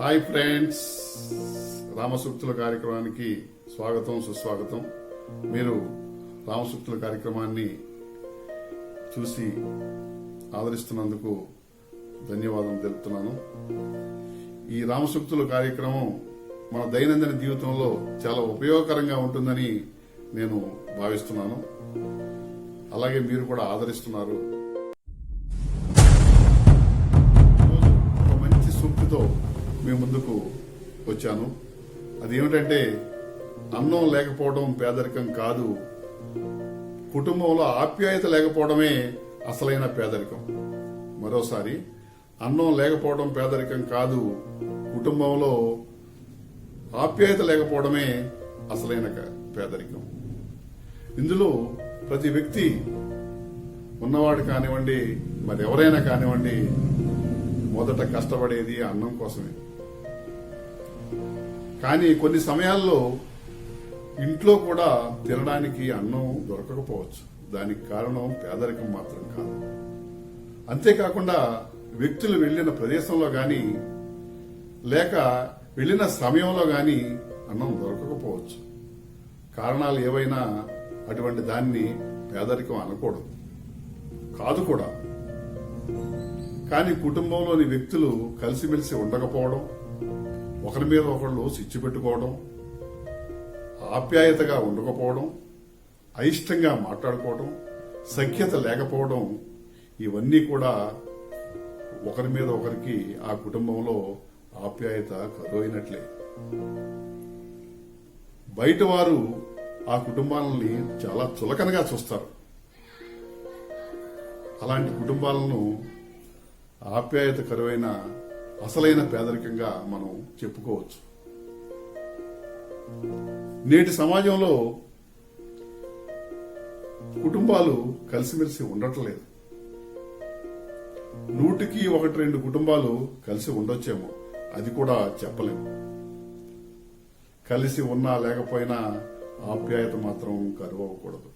Hi friends రామసూక్తుల కార్యక్రమానికి స్వాగతం సుస్వాగతం. మీరు రామసూక్తుల కార్యక్రమాన్ని చూసి ఆదరిస్తున్నందుకు ధన్యవాదం తెలుపుతున్నాను. ఈ రామసూక్తుల కార్యక్రమం మన దైనందిన జీవితంలో చాలా ఉపయోగకరంగా ఉంటుందని నేను భావిస్తున్నాను. అలాగే మీరు కూడా ఆదరిస్తున్నారు. ఒక మంచి సూక్తితో మీ ముందుకు వచ్చాను. అదేమిటంటే అన్నం లేకపోవడం పేదరికం కాదు. కుటుంబంలో ఆప్యాయత లేకపోవడమే అసలైన పేదరికం. మరోసారి అన్నం లేకపోవడం పేదరికం కాదు. కుటుంబంలో ఆప్యాయత లేకపోవడమే అసలైన పేదరికం. ఇందులో ప్రతి వ్యక్తి ఉన్నవాడు కానివ్వండి మరి ఎవరైనా కానివ్వండి మొదట కష్టపడేది అన్నం కోసమే. కానీ కొన్ని సమయాల్లో ఇంట్లో కూడా తినడానికి అన్నం దొరకకపోవచ్చు. దానికి కారణం పేదరికం మాత్రం కాదు. అంతేకాకుండా వ్యక్తులు వెళ్ళిన ప్రదేశంలో గాని లేక వెళ్ళిన సమయంలో గాని అన్నం దొరకకపోవచ్చు. కారణాలు ఏవైనా అటువంటి దాన్ని పేదరికం అనకూడదు. కాదు కూడా. కానీ కుటుంబంలోని వ్యక్తులు కలిసిమెలిసి ఉండకపోవడం ఒకరి మీద ఒకళ్ళు సిచ్చి పెట్టుకోవడం ఆప్యాయతగా ఉండకపోవడం అయిష్టంగా మాట్లాడుకోవడం సఖ్యత లేకపోవడం ఇవన్నీ కూడా ఒకరి మీద ఒకరికి ఆ కుటుంబంలో ఆప్యాయత కరువైనట్లే. బయట వారు ఆ కుటుంబాలని చాలా చులకనగా చూస్తారు. అలాంటి కుటుంబాలను ఆప్యాయత కరువైన అసలైన పేదరికంగా మనం చెప్పుకోవచ్చు. నేటి సమాజంలో కుటుంబాలు కలిసిమెలిసి ఉండట్లేదు. నూటికి ఒకటి రెండు కుటుంబాలు కలిసి ఉండొచ్చేమో అది కూడా చెప్పలేము కలిసి ఉన్నా లేకపోయినా ఆప్యాయత మాత్రం కరువవ్వకూడదు.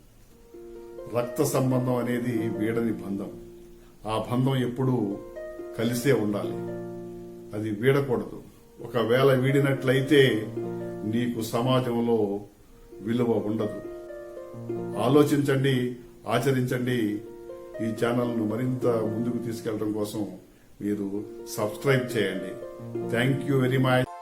రక్త సంబంధం అనేది వీడని బంధం. ఆ బంధం ఎప్పుడూ కలిసే ఉండాలి. అది వీడకూడదు. ఒకవేళ వీడినట్లయితే నీకు సమాజంలో విలువ ఉండదు. ఆలోచించండి ఆచరించండి. ఈ ఛానల్ను మరింత ముందుకు తీసుకెళ్ళడం కోసం మీరు సబ్స్క్రైబ్ చేయండి. Thank you very much.